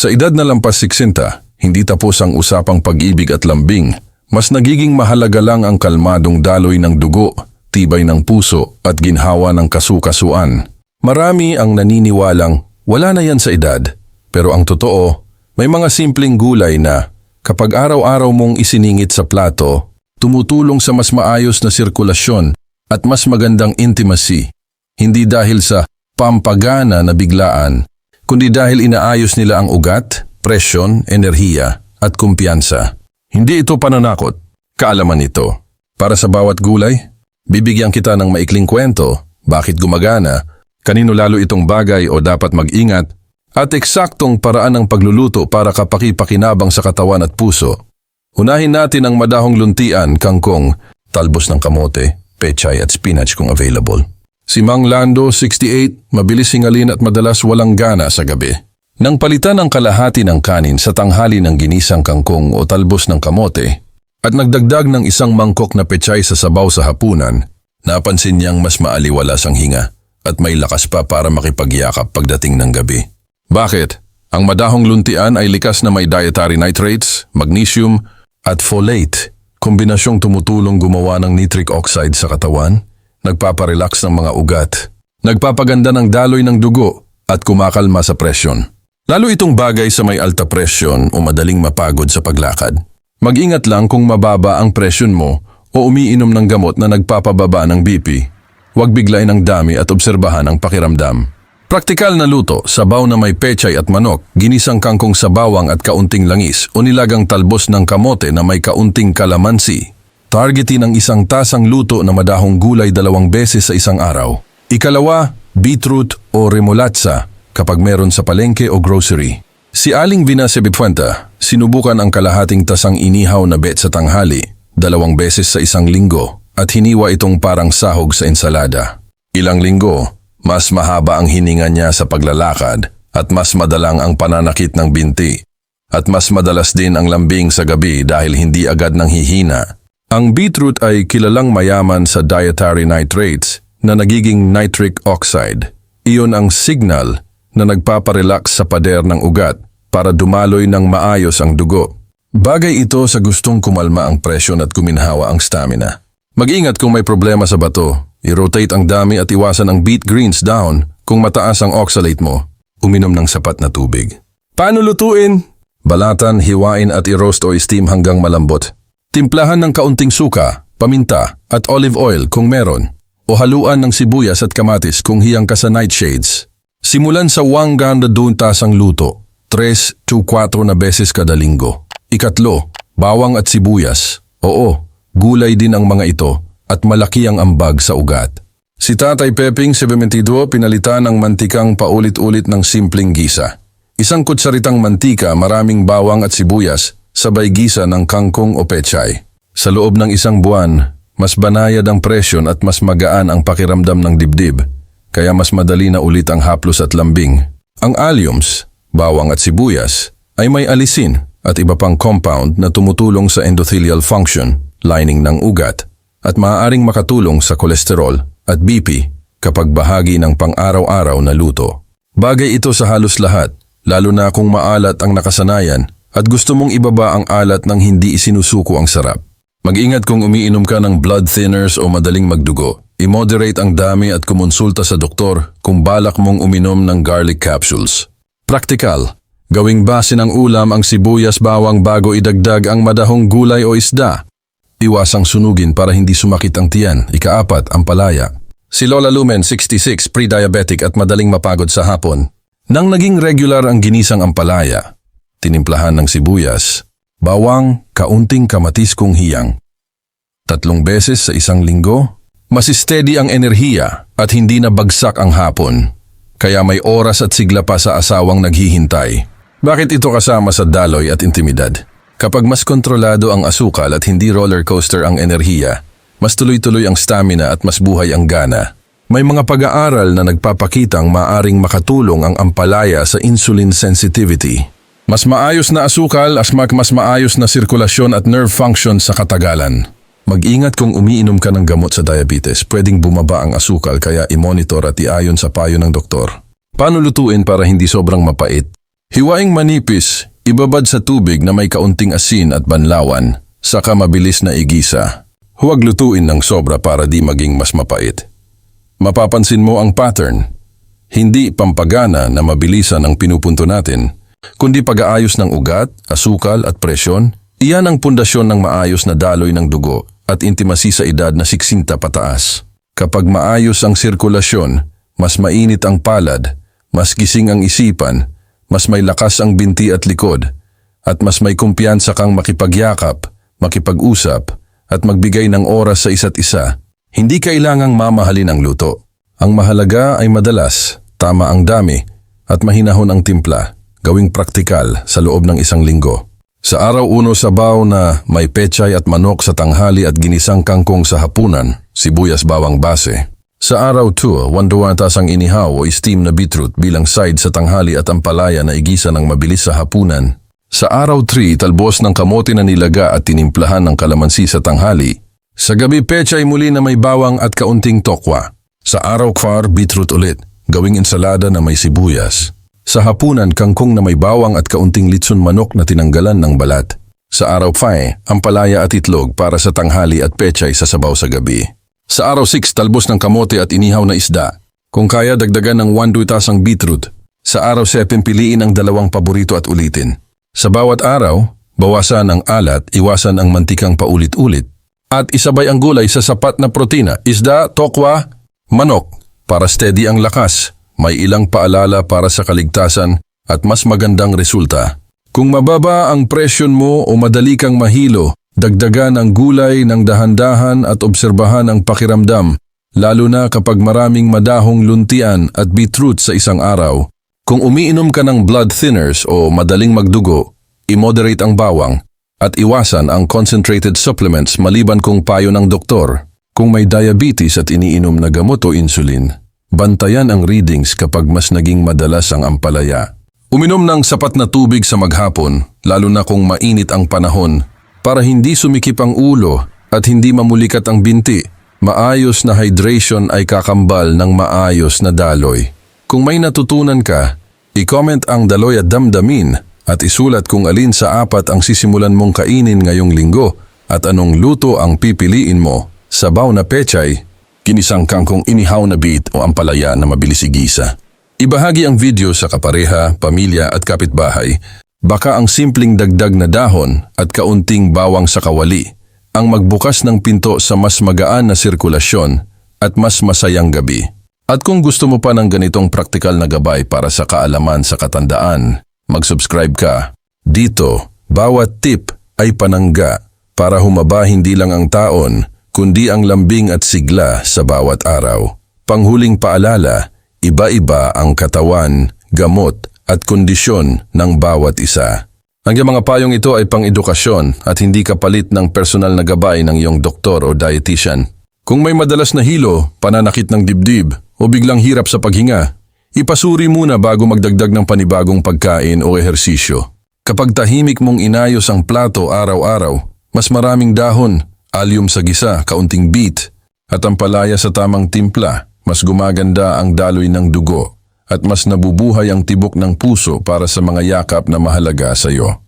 Sa edad na lampas 60, hindi tapos ang usapang pag-ibig at lambing. Mas nagiging mahalaga lang ang kalmadong daloy ng dugo, tibay ng puso at ginhawa ng kasukasuan. Marami ang naniniwalang wala na yan sa edad. Pero ang totoo, may mga simpleng gulay na kapag araw-araw mong isiningit sa plato, tumutulong sa mas maayos na sirkulasyon at mas magandang intimacy. Hindi dahil sa pampagana na biglaan, kundi dahil inaayos nila ang ugat, presyon, enerhiya at kumpiyansa. Hindi ito pananakot, kaalaman ito. Para sa bawat gulay, bibigyan kita ng maikling kwento, bakit gumagana, kanino lalo itong bagay o dapat mag-ingat, at eksaktong paraan ng pagluluto para kapakipakinabang sa katawan at puso. Unahin natin ang madahong luntian, kangkong, talbos ng kamote, pechay at spinach kung available. Si Mang Lando, 68, mabilis hingalin at madalas walang gana sa gabi. Nang palitan ang kalahati ng kanin sa tanghali ng ginisang kangkong o talbos ng kamote at nagdagdag ng isang mangkok na pechay sa sabaw sa hapunan, napansin niyang mas maaliwalas ang hinga at may lakas pa para makipagyakap pagdating ng gabi. Bakit? Ang madahong luntian ay likas na may dietary nitrates, magnesium at folate, kombinasyong tumutulong gumawa ng nitric oxide sa katawan, nagpaparelax ng mga ugat, nagpapaganda ng daloy ng dugo at kumakalma sa presyon. Lalo itong bagay sa may alta presyon o madaling mapagod sa paglakad. Mag-ingat lang kung mababa ang presyon mo o umiinom ng gamot na nagpapababa ng BP. Huwag biglain ang dami at obserbahan ang pakiramdam. Praktikal na luto, sabaw na may pechay at manok, ginisang kangkong sa bawang at kaunting langis o nilagang talbos ng kamote na may kaunting kalamansi. Targetin ang isang tasang luto na madahong gulay dalawang beses sa isang araw. Ikalawa, beetroot o remolatsa kapag meron sa palengke o grocery. Si Aling Vina Sebipuenta, sinubukan ang kalahating tasang inihaw na bet sa tanghali, dalawang beses sa isang linggo at hiniwa itong parang sahog sa ensalada. Ilang linggo, mas mahaba ang hininga niya sa paglalakad at mas madalang ang pananakit ng binti. At mas madalas din ang lambing sa gabi dahil hindi agad nang hihina. Ang beetroot ay kilalang mayaman sa dietary nitrates na nagiging nitric oxide. Iyon ang signal na nagpaparelax sa pader ng ugat para dumaloy ng maayos ang dugo. Bagay ito sa gustong kumalma ang presyon at kuminhawa ang stamina. Mag-ingat kung may problema sa bato. I-rotate ang dami at iwasan ang beet greens down kung mataas ang oxalate mo. Uminom ng sapat na tubig. Paano lutuin? Balatan, hiwain at i-roast o steam hanggang malambot. Timplahan ng kaunting suka, paminta at olive oil kung meron. O haluan ng sibuyas at kamatis kung hiyang ka sa nightshades. Simulan sa 1 ganda doon tasang luto. 3 to 4 na beses kada linggo. Ikatlo, bawang at sibuyas. Oo, gulay din ang mga ito at malaki ang ambag sa ugat. Si Tatay Peping 72 pinalitan ng mantikang paulit-ulit ng simpleng gisa. Isang kutsaritang mantika, maraming bawang at sibuyas, sabay gisa ng kangkong o pechay. Sa loob ng isang buwan, mas banayad ang presyon at mas magaan ang pakiramdam ng dibdib, kaya mas madali na ulit ang haplos at lambing. Ang alliums, bawang at sibuyas, ay may alisin at iba pang compound na tumutulong sa endothelial function, lining ng ugat, at maaaring makatulong sa kolesterol at BP kapag bahagi ng pang-araw-araw na luto. Bagay ito sa halos lahat, lalo na kung maalat ang nakasanayan at gusto mong ibaba ang alat ng hindi isinusuko ang sarap. Mag-ingat kung umiinom ka ng blood thinners o madaling magdugo. I-moderate ang dami at kumonsulta sa doktor kung balak mong uminom ng garlic capsules. Praktikal, gawing base ng ulam ang sibuyas bawang bago idagdag ang madahong gulay o isda Iwasang sunugin para hindi sumakit ang tiyan. Ikaapat, ang palaya. Si Lola Lumen, 66, pre-diabetic at madaling mapagod sa hapon. Nang naging regular ang ginisang ampalaya, tinimplahan ng sibuyas, bawang, kaunting kamatis kung hiyang. Tatlong beses sa isang linggo, mas steady ang enerhiya at hindi na bagsak ang hapon. Kaya may oras at sigla pa sa asawang naghihintay. Bakit ito kasama sa daloy at intimidad? Kapag mas kontrolado ang asukal at hindi roller coaster ang enerhiya, mas tuloy-tuloy ang stamina at mas buhay ang gana. May mga pag-aaral na nagpapakitang maaring makatulong ang ampalaya sa insulin sensitivity. Mas maayos na asukal as mas maayos na sirkulasyon at nerve function sa katagalan. Mag-ingat kung umiinom ka ng gamot sa diabetes, pwedeng bumaba ang asukal kaya i-monitor at iayon sa payo ng doktor. Paano lutuin para hindi sobrang mapait? Hiwaing manipis, ibabad sa tubig na may kaunting asin at banlawan, saka mabilis na igisa. Huwag lutuin ng sobra para di maging mas mapait. Mapapansin mo ang pattern. Hindi pampagana na mabilisan ang pinupunto natin, kundi pag-aayos ng ugat, asukal at presyon. Iyan ang pundasyon ng maayos na daloy ng dugo at intimasi sa edad na 60 pataas. Kapag maayos ang sirkulasyon, mas mainit ang palad, mas gising ang isipan, mas may lakas ang binti at likod, at mas may kumpiyansa kang makipagyakap, makipag-usap, at magbigay ng oras sa isa't isa. Hindi kailangang mamahalin ang luto. Ang mahalaga ay madalas, tama ang dami, at mahinahon ang timpla, gawing praktikal sa loob ng isang linggo. Sa araw uno sabaw na may pechay at manok sa tanghali at ginisang kangkong sa hapunan, sibuyas bawang base. Sa araw 2, wanduwatas ang inihaw o steam na beetroot bilang side sa tanghali at ang palaya na igisa ng mabilis sa hapunan. Sa araw 3, talbos ng kamote na nilaga at tinimplahan ng kalamansi sa tanghali. Sa gabi pechay muli na may bawang at kaunting tokwa. Sa araw 4, beetroot ulit, gawing ensalada na may sibuyas. Sa hapunan, kangkong na may bawang at kaunting litson manok na tinanggalan ng balat. Sa araw 5, ang palaya at itlog para sa tanghali at pechay sa sabaw sa gabi. Sa araw 6, talbos ng kamote at inihaw na isda. Kung kaya, dagdagan ng 1 duitas ang beetroot. Sa araw 7, piliin ang dalawang paborito at ulitin. Sa bawat araw, bawasan ang alat, iwasan ang mantikang paulit-ulit. At isabay ang gulay sa sapat na protina, isda, tokwa, manok, para steady ang lakas. May ilang paalala para sa kaligtasan at mas magandang resulta. Kung mababa ang presyon mo o madali kang mahilo, dagdagan ang gulay ng dahan-dahan at obserbahan ang pakiramdam, lalo na kapag maraming madahong luntian at beetroot sa isang araw. Kung umiinom ka ng blood thinners o madaling magdugo, i-moderate ang bawang at iwasan ang concentrated supplements maliban kung payo ng doktor. Kung may diabetes at iniinom na gamot o insulin, bantayan ang readings kapag mas naging madalas ang ampalaya. Uminom ng sapat na tubig sa maghapon, lalo na kung mainit ang panahon, para hindi sumikip ang ulo at hindi mamulikat ang binti. Maayos na hydration ay kakambal ng maayos na daloy. Kung may natutunan ka, i-comment ang daloy at damdamin at isulat kung alin sa apat ang sisimulan mong kainin ngayong linggo at anong luto ang pipiliin mo. Sabaw na pechay, kinisang kangkong inihaw na beet o ampalaya na mabilis igisa. Ibahagi ang video sa kapareha, pamilya at kapitbahay. Baka ang simpleng dagdag na dahon at kaunting bawang sa kawali ang magbukas ng pinto sa mas magaan na sirkulasyon at mas masayang gabi. At kung gusto mo pa ng ganitong praktikal na gabay para sa kaalaman sa katandaan, mag-subscribe ka. Dito, bawat tip ay panangga para humaba hindi lang ang taon, kundi ang lambing at sigla sa bawat araw. Panghuling paalala, iba-iba ang katawan, gamot at kondisyon ng bawat isa. Ang mga payong ito ay pang-edukasyon at hindi kapalit ng personal na gabay ng iyong doktor o dietitian. Kung may madalas na hilo, pananakit ng dibdib o biglang hirap sa paghinga, ipasuri muna bago magdagdag ng panibagong pagkain o ehersisyo. Kapag tahimik mong inayos ang plato araw-araw, mas maraming dahon, alyum sa gisa, kaunting beet, at ang palaya sa tamang timpla, mas gumaganda ang daloy ng dugo at mas nabubuhay ang tibok ng puso para sa mga yakap na mahalaga sa iyo.